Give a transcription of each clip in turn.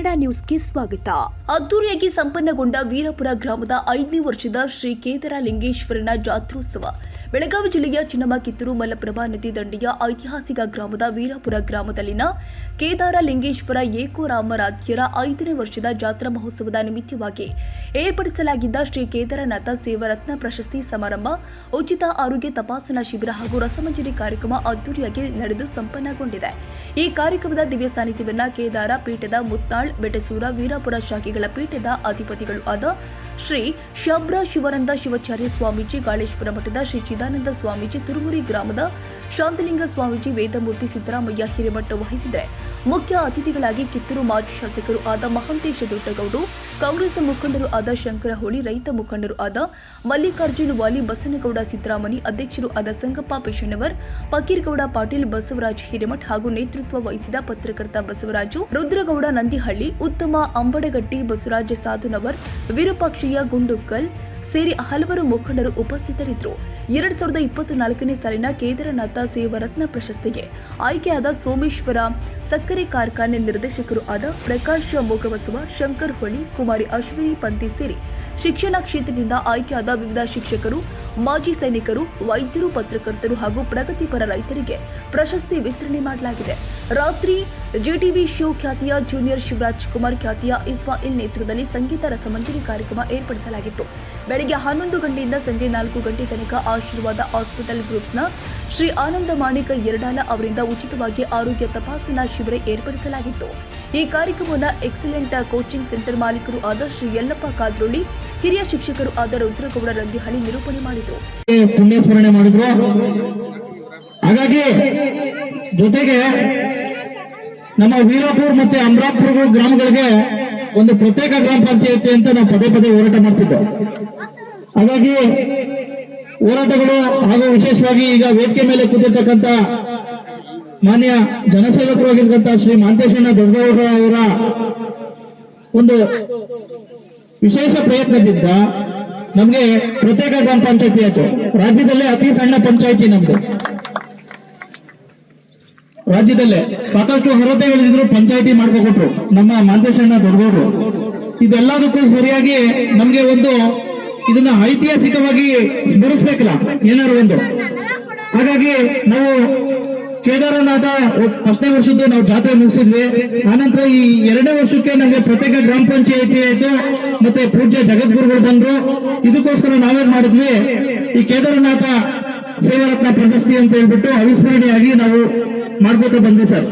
Twenty four Kannada ನ್ಯೂಸ್ಗೆ ಸ್ವಾಗತ. ಅದ್ದೂರಿಯಾಗಿ ಸಂಪನ್ನಗೊಂಡ ವೀರಪುರ ಗ್ರಾಮದ ಐದನೇ ವರ್ಷದ ಶ್ರೀ ಕೇದರ ಲಿಂಗೇಶ್ವರನ ಜಾತ್ರೋತ್ಸವ. ಬೆಳಗಾವಿ ಜಿಲ್ಲೆಯ ಚಿನ್ನಮ ಕಿತ್ತೂರು ಮಲಪ್ರಭಾ ನದಿ ದಂಡೆಯ ಐತಿಹಾಸಿಕ ಗ್ರಾಮದ ವೀರಪುರ ಗ್ರಾಮದಲ್ಲಿನ ಕೇದಾರ ಲಿಂಗೇಶ್ವರ ಏಕೋರಾಮರಾಧ್ಯರ ಐದನೇ ವರ್ಷದ ಜಾತ್ರಾ ಮಹೋತ್ಸವದ ನಿಮಿತ್ತವಾಗಿ ಏರ್ಪಡಿಸಲಾಗಿದ್ದ ಶ್ರೀ ಕೇದಾರನಾಥ ಸೇವಾರತ್ನ ಪ್ರಶಸ್ತಿ ಸಮಾರಂಭ, ಉಚಿತ ಆರೋಗ್ಯ ತಪಾಸಣಾ ಶಿಬಿರ ಹಾಗೂ ರಸಮಂಜರಿ ಕಾರ್ಯಕ್ರಮ ಅದ್ದೂರಿಯಾಗಿ ನಡೆದು ಸಂಪನ್ನಗೊಂಡಿದೆ. ಈ ಕಾರ್ಯಕ್ರಮದ ದಿವ್ಯ ಸಾನ್ನಿಧ್ಯವನ್ನು ಕೇದಾರ ಪೀಠದ ಮುತ್ನಾಳ್ ಬೆಟಸೂರ ವೀರಪುರ ಶಾಖೆಗಳ ಪೀಠದ ಅಧಿಪತಿಗಳು ಆದ ಶ್ರೀ ಶಬ್ರ ಶಿವಾನಂದ ಶಿವಾಚಾರ್ಯ ಸ್ವಾಮೀಜಿ ಗಾಳೇಶ್ವರ ಮಠದ ಶ್ರೀ ಚಿದಾನಂದ ಸ್ವಾಮೀಜಿ, ತುರುಮುರಿ ಗ್ರಾಮದ ಶಾಂತಲಿಂಗ ಸ್ವಾಮೀಜಿ, ವೇದಮೂರ್ತಿ ಸಿದ್ದರಾಮಯ್ಯ ಹಿರೇಮಠ ವಹಿಸಿದರೆ. ಮುಖ್ಯ ಅತಿಥಿಗಳಾಗಿ ಕಿತ್ತೂರು ಮಾಜಿ ಶಾಸಕರು ಆದ ಮಹಂತೇಶ ದೊಡ್ಡಗೌಡು ಕಾಂಗ್ರೆಸ್ ಮುಖಂಡರು ಆದ ಶಂಕರ ಹೋಳಿ ರೈತ ಮುಖಂಡರು ಆದ ಮಲ್ಲಿಕಾರ್ಜುನ್ ವಾಲಿ, ಬಸನಗೌಡ ಸಿದ್ದರಾಮಣಿ ಅಧ್ಯಕ್ಷರು ಆದ ಸಂಗಪ್ಪ ಪೇಶಣ್ಣವರ್, ಫಕೀರ್ಗೌಡ ಪಾಟೀಲ್, ಬಸವರಾಜ್ ಹಿರೇಮಠ್ ಹಾಗೂ ನೇತೃತ್ವ ವಹಿಸಿದ ಪತ್ರಕರ್ತ ಬಸವರಾಜು, ರುದ್ರಗೌಡ ನಂದಿಹಳ್ಳಿ, ಉತ್ತಮ ಅಂಬಡಗಟ್ಟಿ ಬಸವರಾಜ ಸಾಧುನವರ್, ವಿರೂಪಾಕ್ಷಯ್ಯ ಗುಂಡುಕಲ್ ಸೇರಿ ಹಲವರು ಮುಖಂಡರು ಉಪಸ್ಥಿತರಿದ್ದರು. ಎರಡ್ ಸಾವಿರದ ಇಪ್ಪತ್ತು ನಾಲ್ಕನೇ ಸಾಲಿನ ಕೇದಾರನಾಥ ಸೇವರತ್ನ ಪ್ರಶಸ್ತಿಗೆ ಆಯ್ಕೆಯಾದ ಸೋಮೇಶ್ವರ ಸಕ್ಕರೆ ಕಾರ್ಖಾನೆ ನಿರ್ದೇಶಕರು ಆದ ಪ್ರಕಾಶ್ ಮೊಗಬಸವ ಶಂಕರ್ ಹೊಳಿ, ಕುಮಾರಿ ಅಶ್ವಿನಿ ಪಂತಿ ಸೇರಿ ಶಿಕ್ಷಣ ಕ್ಷೇತ್ರದಿಂದ ಆಯ್ಕೆಯಾದ ವಿವಿಧ ಶಿಕ್ಷಕರು, ಮಾಜಿ ಸೈನಿಕರು, ವೈದ್ಯರು, ಪತ್ರಕರ್ತರು ಹಾಗೂ ಪ್ರಗತಿಪರ ರೈತರಿಗೆ ಪ್ರಶಸ್ತಿ ವಿತರಣೆ ಮಾಡಲಾಗಿದೆ. ರಾತ್ರಿ ಜಿಟಿವಿ ಶೋ ಖ್ಯಾತಿಯ ಜೂನಿಯರ್ ಶಿವರಾಜ್ ಕುಮಾರ್ ಖ್ಯಾತಿಯ ಇಸ್ಮಾಯಿಲ್ ನೇತೃತ್ವದಲ್ಲಿ ಸಂಗೀತ ರಸಮಂಜರಿ ಕಾರ್ಯಕ್ರಮ ಏರ್ಪಡಿಸಲಾಗಿತ್ತು. ಬೆಳಗ್ಗೆ ಹನ್ನೊಂದು ಗಂಟೆಯಿಂದ ಸಂಜೆ ನಾಲ್ಕು ಗಂಟೆ ತನಕ ಆಶೀರ್ವಾದ ಹಾಸ್ಪಿಟಲ್ ಗ್ರೂಪ್ಸ್ನ ಶ್ರೀ ಆನಂದ ಮಾಣಿಕ ಎರಡಾಲ ಅವರಿಂದ ಉಚಿತವಾಗಿ ಆರೋಗ್ಯ ತಪಾಸಣಾ ಶಿಬಿರ ಏರ್ಪಡಿಸಲಾಗಿತ್ತು. ಈ ಕಾರ್ಯಕ್ರಮವನ್ನು ಎಕ್ಸಲೆಂಟ್ ಕೋಚಿಂಗ್ ಸೆಂಟರ್ ಮಾಲೀಕರು ಆದ ಶ್ರೀ ಯಲ್ಲಪ್ಪ ಕಾದ್ರೋಳಿ, ಹಿರಿಯ ಶಿಕ್ಷಕರು ಆದ ರುದ್ರಗೌಡ ರಂದಿಹಳ್ಳಿ ನಿರೂಪಣೆ ಮಾಡಿದರು. ಪುಣ್ಯ ಸ್ಮರಣೆ ಮಾಡಿದ್ರು. ಹಾಗಾಗಿ ಜೊತೆಗೆ ನಮ್ಮ ವೀರಾಪುರ್ ಮತ್ತೆ ಅಮರಾಪುರ ಗ್ರಾಮಗಳಿಗೆ ಒಂದು ಪ್ರತ್ಯೇಕ ಗ್ರಾಮ ಪಂಚಾಯತಿ ಅಂತ ನಾವು ಪದೇ ಪದೇ ಹೋರಾಟ ಮಾಡ್ತಿದ್ದೆವು. ಹಾಗಾಗಿ ಹೋರಾಟಗಳು ಹಾಗೂ ವಿಶೇಷವಾಗಿ ಈಗ ವೇದಿಕೆ ಮೇಲೆ ಕೂತಿರ್ತಕ್ಕಂಥ ಮಾನ್ಯ ಜನಸೇವಕರು ಆಗಿರ್ತಕ್ಕಂಥ ಶ್ರೀ ಮಾಂತೇಶಣ್ಣ ದೊಡ್ಡಗೌಡ ಅವರ ಒಂದು ವಿಶೇಷ ಪ್ರಯತ್ನದಿಂದ ನಮ್ಗೆ ಪ್ರತ್ಯೇಕ ಗ್ರಾಮ ಪಂಚಾಯತಿ ಆಯ್ತು. ರಾಜ್ಯದಲ್ಲೇ ಅತಿ ಸಣ್ಣ ಪಂಚಾಯತಿ ನಮ್ದು. ರಾಜ್ಯದಲ್ಲೇ ಸಾಕಷ್ಟು ಹೊರತೆಗಳಿದ್ರು ಪಂಚಾಯತಿ ಮಾಡ್ಕೊಟ್ರು ನಮ್ಮ ಮಾಂತೇಶಣ್ಣ ದೊಡ್ಡಗೌಡರು. ಇದೆಲ್ಲದಕ್ಕೂ ಸರಿಯಾಗಿ ನಮ್ಗೆ ಒಂದು ಇದನ್ನ ಐತಿಹಾಸಿಕವಾಗಿ ಸ್ಮರಿಸ್ಬೇಕಲ್ಲ? ಏನಾರು ಒಂದು? ಹಾಗಾಗಿ ನಾವು ಕೇದಾರನಾಥ ಫಸ್ಟ್ನೇ ವರ್ಷದ್ದು ನಾವು ಜಾತ್ರೆ ಮುಗಿಸಿದ್ವಿ. ಆನಂತರ ಈ ಎರಡನೇ ವರ್ಷಕ್ಕೆ ನಮಗೆ ಪ್ರತ್ಯೇಕ ಗ್ರಾಮ ಪಂಚಾಯಿತಿ ಆಯ್ತು. ಮತ್ತೆ ಪೂಜ್ಯ ಜಗದ್ಗುರುಗಳು ಬಂದ್ರು. ಇದಕ್ಕೋಸ್ಕರ ನಾವೇನ್ ಮಾಡಿದ್ವಿ? ಈ ಕೇದಾರನಾಥ ಸೇವಾರತ್ನ ಪ್ರಶಸ್ತಿ ಅಂತ ಹೇಳ್ಬಿಟ್ಟು ಅವಿಸ್ಮರಣೀಯಾಗಿ ನಾವು ಮಾಡ್ಕೋತಾ ಬಂದ್ವಿ ಸರ್.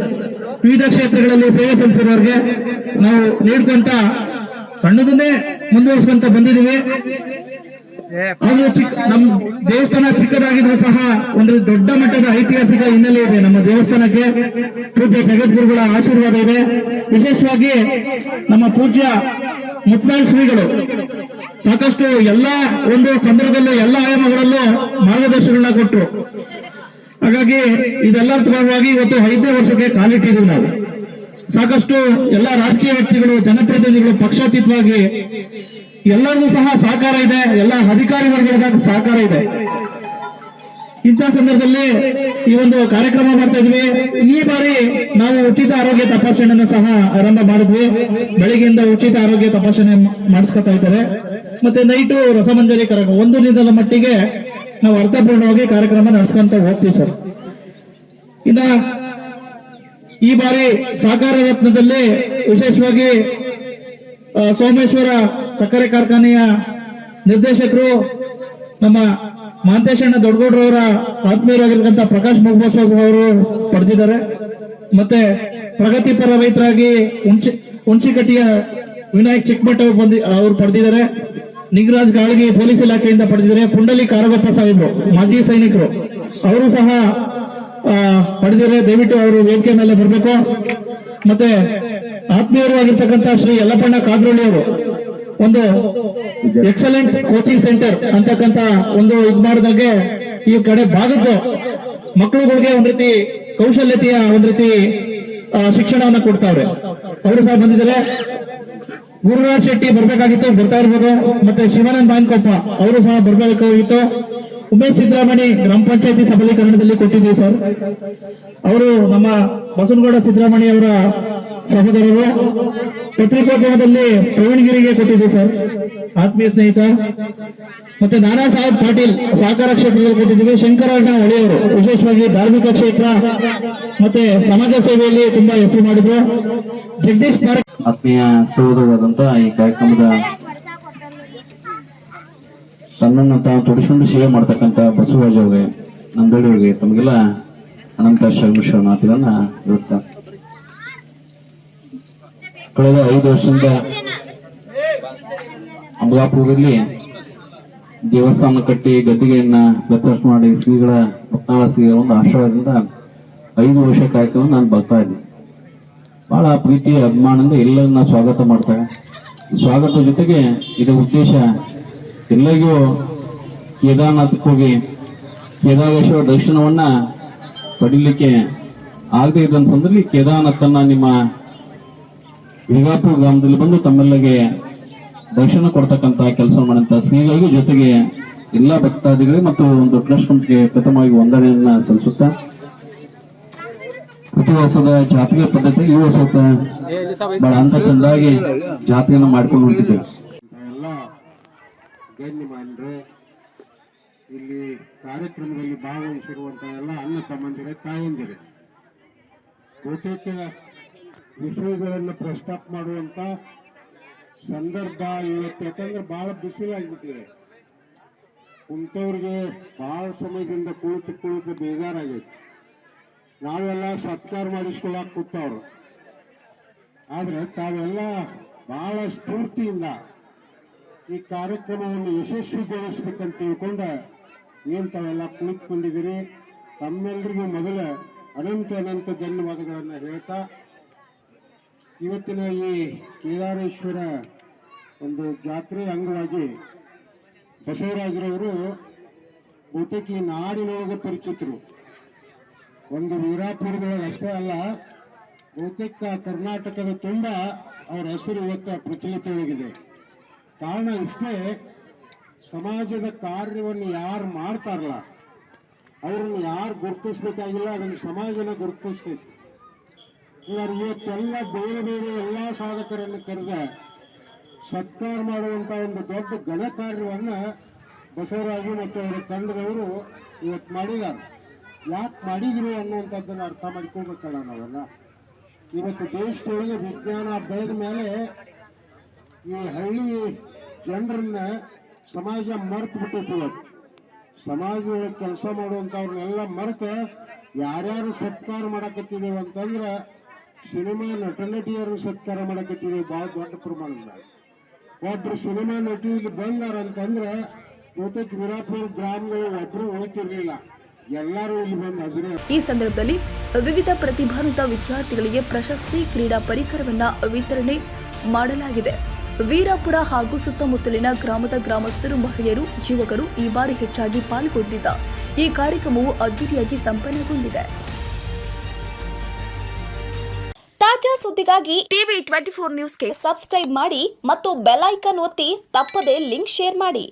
ವಿವಿಧ ಕ್ಷೇತ್ರಗಳಲ್ಲಿ ಸೇವೆ ಸಲ್ಲಿಸಿರೋರ್ಗೆ ನಾವು ನೀಡ್ಕೊಂತ ಸಣ್ಣದನ್ನೇ ಮುಂದುವರಿಸ್ಕೊಂತ ಬಂದಿದೀವಿ ನಮ್ಮ ದೇವಸ್ಥಾನ ಚಿಕ್ಕದಾಗಿದ್ರು ಸಹ ಒಂದು ದೊಡ್ಡ ಮಟ್ಟದ ಐತಿಹಾಸಿಕ ಹಿನ್ನೆಲೆ ಇದೆ. ನಮ್ಮ ದೇವಸ್ಥಾನಕ್ಕೆ ಪೂಜ್ಯ ಜಗದ್ಗುರುಗಳ ಆಶೀರ್ವಾದ ಇದೆ. ವಿಶೇಷವಾಗಿ ನಮ್ಮ ಪೂಜ್ಯ ಮುತ್ನಾಳ್ ಶ್ರೀಗಳು. ಸಾಕಷ್ಟು ಎಲ್ಲ ಒಂದು ಸಂದರ್ಭದಲ್ಲೂ ಎಲ್ಲ ಆಯಾಮಗಳಲ್ಲೂ ಮಾರ್ಗದರ್ಶನ ಕೊಟ್ಟರು ಹಾಗಾಗಿ ಇದೆಲ್ಲರ ಪರವಾಗಿ ಇವತ್ತು ಐದನೇ ವರ್ಷಕ್ಕೆ ಕಾಲಿಟ್ಟಿದ್ದೀವಿ ನಾವು. ಸಾಕಷ್ಟು ಎಲ್ಲ ರಾಜಕೀಯ ವ್ಯಕ್ತಿಗಳು, ಜನಪ್ರತಿನಿಧಿಗಳು ಪಕ್ಷಾತೀತವಾಗಿ ಎಲ್ಲರಿಗೂ ಸಹ ಸಹಕಾರ ಇದೆ. ಎಲ್ಲ ಅಧಿಕಾರಿ ವರ್ಗದ ಸಹಕಾರ ಇದೆ. ಇಂಥ ಸಂದರ್ಭದಲ್ಲಿ ಈ ಒಂದು ಕಾರ್ಯಕ್ರಮ ಮಾಡ್ತಾ ಇದ್ವಿ. ಈ ಬಾರಿ ನಾವು ಉಚಿತ ಆರೋಗ್ಯ ತಪಾಸಣೆಯನ್ನು ಸಹ ಆರಂಭ ಮಾಡಿದ್ವಿ. ಬೆಳಿಗ್ಗೆಯಿಂದ ಉಚಿತ ಆರೋಗ್ಯ ತಪಾಸಣೆ ಮಾಡಿಸ್ಕೊತಾ ಇದ್ದಾರೆ. ಮತ್ತೆ ನೈಟು ರಸಮಂಜರಿ ಕಾರ್ಯಕ್ರಮ, ಒಂದು ದಿನದ ಮಟ್ಟಿಗೆ ನಾವು ಅರ್ಥಪೂರ್ಣವಾಗಿ ಕಾರ್ಯಕ್ರಮ ನಡೆಸ್ಕೊಂತ ಹೋಗ್ತೀವಿ ಸರ್. ಇನ್ನ ಈ ಬಾರಿ ಸಹಕಾರ ರತ್ನದಲ್ಲಿ ವಿಶೇಷವಾಗಿ ಸೋಮೇಶ್ವರ ಸಕ್ಕರೆ ಕಾರ್ಖಾನೆಯ ನಿರ್ದೇಶಕರು ನಮ್ಮ ಮಾಂತೇಶಣ್ಣ ದೊಡ್ಡಗೌಡ್ರವರ ಆತ್ಮೀಯರಾಗಿರ್ತಕ್ಕಂಥ ಪ್ರಕಾಶ್ ಮೊಗಬಸವ ಅವರು ಪಡೆದಿದ್ದಾರೆ. ಮತ್ತೆ ಪ್ರಗತಿಪರ ರೈತರಾಗಿ ಹುಣಸಿ ಹುಣಸಿಕಟ್ಟಿಯ ವಿನಾಯಕ್ ಚಿಕ್ಕಮಠ ಅವರು ಬಂದಿ, ಅವರು ಪಡೆದಿದ್ದಾರೆ. ನಿಗರಾಜ್ ಗಾಳಿಗೆ ಪೊಲೀಸ್ ಇಲಾಖೆಯಿಂದ ಪಡೆದಿದ್ದಾರೆ. ಪುಂಡಲಿ ಕಾರಗೊಪ್ಪ ಸಾಹೇಬರು, ಮಾಜಿ ಸೈನಿಕರು, ಅವರು ಸಹ ಪಡೆದಿದ್ದಾರೆ. ದಯವಿಟ್ಟು ಅವರು ವೇದಿಕೆ ಮೇಲೆ ಬರಬೇಕು. ಮತ್ತೆ ಆತ್ಮೀಯರು ಆಗಿರ್ತಕ್ಕಂಥ ಶ್ರೀ ಯಲ್ಲಪ್ಪಣ್ಣ ಕಾದ್ರೋಳಿ ಅವರು ಒಂದು ಎಕ್ಸಲೆಂಟ್ ಕೋಚಿಂಗ್ ಸೆಂಟರ್ ಅಂತಕ್ಕಂತ ಒಂದು ಇದ್ ಮಾಡಿದಾಗೆ ಈ ಕಡೆ ಭಾಗದ್ದು ಮಕ್ಕಳುಗಳಿಗೆ ಒಂದ್ ರೀತಿ ಕೌಶಲ್ಯತೆಯ ಒಂದ್ ರೀತಿ ಶಿಕ್ಷಣವನ್ನ ಕೊಡ್ತಾವ್ರೆ. ಅವರು ಸಹ ಬಂದಿದ್ದಾರೆ. ಗುರುರಾಜ್ ಶೆಟ್ಟಿ ಬರ್ಬೇಕಾಗಿತ್ತು, ಬರ್ತಾ ಇರ್ಬೋದು. ಮತ್ತೆ ಶಿವಾನಂದ್ ಬಾನ್ಕೊಪ್ಪ ಅವರು ಸಹ ಬರ್ಬೇಕಾಗಿತ್ತು. ಉಮೇಶ್ ಸಿದ್ದರಾಮಣಿ ಗ್ರಾಮ ಪಂಚಾಯತಿ ಸಬಲೀಕರಣದಲ್ಲಿ ಕೊಟ್ಟಿದ್ದೀವಿ ಸರ್. ಅವರು ನಮ್ಮ ಬಸವನಗೌಡ ಸಿದ್ದರಾಮಣಿ ಅವರ ಸಹೋದರರು, ಪತ್ರಿಕೋದ್ಯಮದಲ್ಲಿ ಶ್ರವಣಗಿರಿಗೆ ಕೊಟ್ಟಿದ್ದೆ ಸರ್. ಆತ್ಮೀಯ ಸ್ನೇಹಿತ, ಮತ್ತೆ ನಾನಾ ಸಾಹೇಬ್ ಪಾಟೀಲ್ ಸಹಕಾರ ಕ್ಷೇತ್ರದಲ್ಲಿ ಕೊಟ್ಟಿದ್ದೀವಿ. ಶಂಕರಣ್ಣ ಒಳೆಯವರು, ವಿಶೇಷವಾಗಿ ಧಾರ್ಮಿಕ ಕ್ಷೇತ್ರ, ಮತ್ತೆ ಸಮಾಜ ಸೇವೆಯಲ್ಲಿ ತುಂಬಾ ಹೆಸರು ಮಾಡಿದ್ರು. ಜಗದೀಶ್ ಆತ್ಮೀಯ ಸಹೋದರರಾದಂತ ಈ ಕಾರ್ಯಕ್ರಮದ ತನ್ನನ್ನು ತಾವು ತೊಡಿಸಿಕೊಂಡು ಸೇವೆ ಮಾಡ್ತಕ್ಕಂಥ ಬಸವರಾಜ್ ಅವ್ರಿಗೆ ನಂದಳ್ಳಿ ಅವ್ರಿಗೆ ತಮಗೆಲ್ಲ ಅನಂತ ಶರಣ ಮಾತಿಗಳನ್ನ ಇರುತ್ತ ಕಳೆದ ಐದು ವರ್ಷದಿಂದ ಅಂಬಾಪುರದಲ್ಲಿ ದೇವಸ್ಥಾನ ಕಟ್ಟಿ ಗದ್ದಿಗೆಯನ್ನ ವ್ಯತ್ಯಾಸ ಮಾಡಿ ಶ್ರೀಗಳ ಭಕ್ತಾಳ ಶ್ರೀಗಳ ಒಂದು ಆಶ್ರಯದಿಂದ ಐದು ವರ್ಷ ಕಾರ್ಯಕ್ರಮ ನಾನು ಬರ್ತಾ ಇದ್ದೀನಿ ಬಹಳ ಪ್ರೀತಿ ಅಭಿಮಾನದಿಂದ ಎಲ್ಲರನ್ನ ಸ್ವಾಗತ ಮಾಡ್ತಾರೆ ಸ್ವಾಗತ ಜೊತೆಗೆ ಇದರ ಉದ್ದೇಶ ಎಲ್ಲರಿಗೂ ಕೇದಾರನಾಥಕ್ಕೆ ಹೋಗಿ ಕೇದಾರೇಶ್ವರ ದರ್ಶನವನ್ನ ಪಡಿಲಿಕ್ಕೆ ಆಗದೆ ಇದ್ದಂತ ಕೇದಾರನಾಥನ್ನ ಕೇದಾರ್ನಾಥನ್ನ ನಿಮ್ಮ ವಿಗಾಪುರ ಗ್ರಾಮದಲ್ಲಿ ಬಂದು ತಮ್ಮೆಲ್ಲಗೆ ದರ್ಶನ ಕೊಡ್ತಕ್ಕಂತ ಕೆಲಸ ಮಾಡಂತ ಶ್ರೀಗಳಿಗೂ ಜೊತೆಗೆ ಎಲ್ಲಾ ಭಕ್ತಾದಿಗಳಿಗೆ ಮತ್ತು ಒಂದು ಟ್ರಸ್ಟ್ ಕಂಪ್ನಿಗೆ ಪ್ರಥಮವಾಗಿ ವಂದನೆಯನ್ನ ಸಲ್ಲಿಸುತ್ತಾ, ಪ್ರತಿ ವರ್ಷದ ಜಾತ್ರೆ ಪದ್ಧತಿ ಈ ವರ್ಷ ಬಹಳ ಅಂತ ಚಂದಾಗಿ ಜಾತ್ರೆಯನ್ನ ಮಾಡ್ಕೊಂಡು ಹೊಂಟಿದ್ದೇವೆ. ಇಲ್ಲಿ ಕಾರ್ಯಕ್ರಮದಲ್ಲಿ ಭಾಗವಹಿಸಿರುವಂತಹ ಎಲ್ಲ ಅಣ್ಣ ತಮ್ಮಂದಿರೇ, ತಾಯಂದಿರೇ, ಬಹುತೇಕ ವಿಷಯಗಳನ್ನು ಪ್ರಸ್ತಾಪ ಮಾಡುವಂತ ಸಂದರ್ಭ ಇವತ್ತು, ಯಾಕಂದ್ರೆ ಬಹಳ ಬಿಸಿಲಾಗ್ಬಿಟ್ಟಿದೆ ಕುಂತವ್ರಿಗೆ ಬಹಳ ಸಮಯದಿಂದ ಕುಳಿತು ಕುಳಿತು ಬೇಜಾರಾಗೈತಿ. ನಾವೆಲ್ಲ ಸತ್ಕಾರ ಮಾಡಿಸ್ಕೊಳಕ್ ಕೂತವ್ರು. ಆದ್ರೆ ತಾವೆಲ್ಲ ಬಹಳ ಸ್ಫೂರ್ತಿಯಿಂದ ಈ ಕಾರ್ಯಕ್ರಮವನ್ನು ಯಶಸ್ವಿಗೊಳಿಸ್ಬೇಕಂತ ತಿಳ್ಕೊಂಡ ಏನ್ ತಾವೆಲ್ಲ ಕುಳಿತುಕೊಂಡಿದ್ದೀರಿ? ತಮ್ಮೆಲ್ಲರಿಗೂ ಮೊದಲ ಅನಂತ ಅನಂತ ಧನ್ಯವಾದಗಳನ್ನು ಹೇಳ್ತಾ ಇವತ್ತಿನ ಈ ಕೇದಾರೇಶ್ವರ ಒಂದು ಜಾತ್ರೆ ಅಂಗವಾಗಿ ಬಸವರಾಜರವರು ಬಹುತೇಕ ಈ ನಾಡಿನೊಳಗೆ ಪರಿಚಿತರು. ಒಂದು ವೀರಾಪುರದೊಳಗೆ ಅಷ್ಟೇ ಅಲ್ಲ, ಬಹುತೇಕ ಕರ್ನಾಟಕದ ತುಂಬ ಅವರ ಹೆಸರು ಇವತ್ತು ಪ್ರಚಲಿತವಾಗಿದೆ. ಕಾರಣ ಇಷ್ಟೇ, ಸಮಾಜದ ಕಾರ್ಯವನ್ನು ಯಾರು ಮಾಡ್ತಾರಲ್ಲ, ಅವ್ರನ್ನ ಯಾರು ಗುರುತಿಸ್ಬೇಕಾಗಿಲ್ಲ, ಅದನ್ನು ಸಮಾಜನ ಗುರುತಿಸ್ತೈತಿ ಇವರು ಇವತ್ತೆಲ್ಲ ಬೇರೆ ಬೇರೆ ಎಲ್ಲ ಸಾಧಕರನ್ನು ಕರೆದ ಸತ್ಕಾರ ಮಾಡುವಂತ ಒಂದು ದೊಡ್ಡ ಗಣ ಕಾರ್ಯವನ್ನು ಬಸವರಾಜು ಮತ್ತು ಅವರ ತಂಡದವರು ಇವತ್ತು ಮಾಡಿದ್ದಾರೆ. ಯಾಕೆ ಮಾಡಿದ್ರು ಅನ್ನುವಂಥದ್ದನ್ನು ಅರ್ಥ ಮಾಡ್ಕೋಬೇಕಲ್ಲ ನಾವೆಲ್ಲ ಇವತ್ತು ದೇಶದೊಳಗೆ ವಿಜ್ಞಾನ ಬೆಳೆದ ಮೇಲೆ ಈ ಹಳ್ಳಿ ಜನರನ್ನ ಸಮಾಜ ಮರೆತು ಬಿಟ್ಟೈತಿ ಇವತ್ತು. ಸಮಾಜದೊಳಗೆ ಕೆಲಸ ಮಾಡುವಂಥವ್ರನ್ನೆಲ್ಲ ಮರೆತು ಯಾರ್ಯಾರು ಸತ್ಕಾರ ಮಾಡಕತ್ತಿದ್ದೇವೆ ಅಂತಂದ್ರೆ ಸಿನಿಮಾ ನಟ ನಟಿಯರು ಸತ್ಕಾರ ಮಾಡಕತ್ತೀವಿ ಬಹಳ ದೊಡ್ಡ ಪ್ರಮಾಣದಾಗ ಒಬ್ರು ಸಿನಿಮಾ ನಟಿ ಇಲ್ಲಿ ಬಂದಾರ ಅಂತಂದ್ರೆ ಬಹುತೇಕ ವೀರಾಪುರ ಗ್ರಾಮಗಳು ಒಬ್ರು ಉಳಿತಿರ್ಲಿಲ್ಲ. ಎಲ್ಲರೂ ಇಲ್ಲಿ ಬಂದು ಹಜರೇ ಈ ಸಂದರ್ಭದಲ್ಲಿ ವಿವಿಧ ಪ್ರತಿಭಾನ್ವಿತ ವಿದ್ಯಾರ್ಥಿಗಳಿಗೆ ಪ್ರಶಸ್ತಿ ಕ್ರೀಡಾ ಪರಿಕರವನ್ನ ವಿತರಣೆ ಮಾಡಲಾಗಿದೆ. ವೀರಾಪುರ ಹಾಗೂ ಸುತ್ತಮುತ್ತಲಿನ ಗ್ರಾಮದ ಗ್ರಾಮಸ್ಥರು, ಮಹಿಳೆಯರು, ಯುವಕರು ಈ ಬಾರಿ ಹೆಚ್ಚಾಗಿ ಪಾಲ್ಗೊಂಡಿದ್ದ ಈ ಕಾರ್ಯಕ್ರಮವು ಅದ್ದೂರಿಯಾಗಿ ಸಂಪನ್ನಗೊಂಡಿದೆ. ಸುದ್ದಿಗಾಗಿ ಟಿವಿ ಟ್ವೆಂಟಿ ಫೋರ್ ನ್ಯೂಸ್ಗೆ ಸಬ್ಸ್ಕ್ರೈಬ್ ಮಾಡಿ ಮತ್ತು ಬೆಲ್ ಐಕಾನ್ ಒತ್ತಿ ತಪ್ಪದೇ ಲಿಂಕ್ ಶೇರ್ ಮಾಡಿ.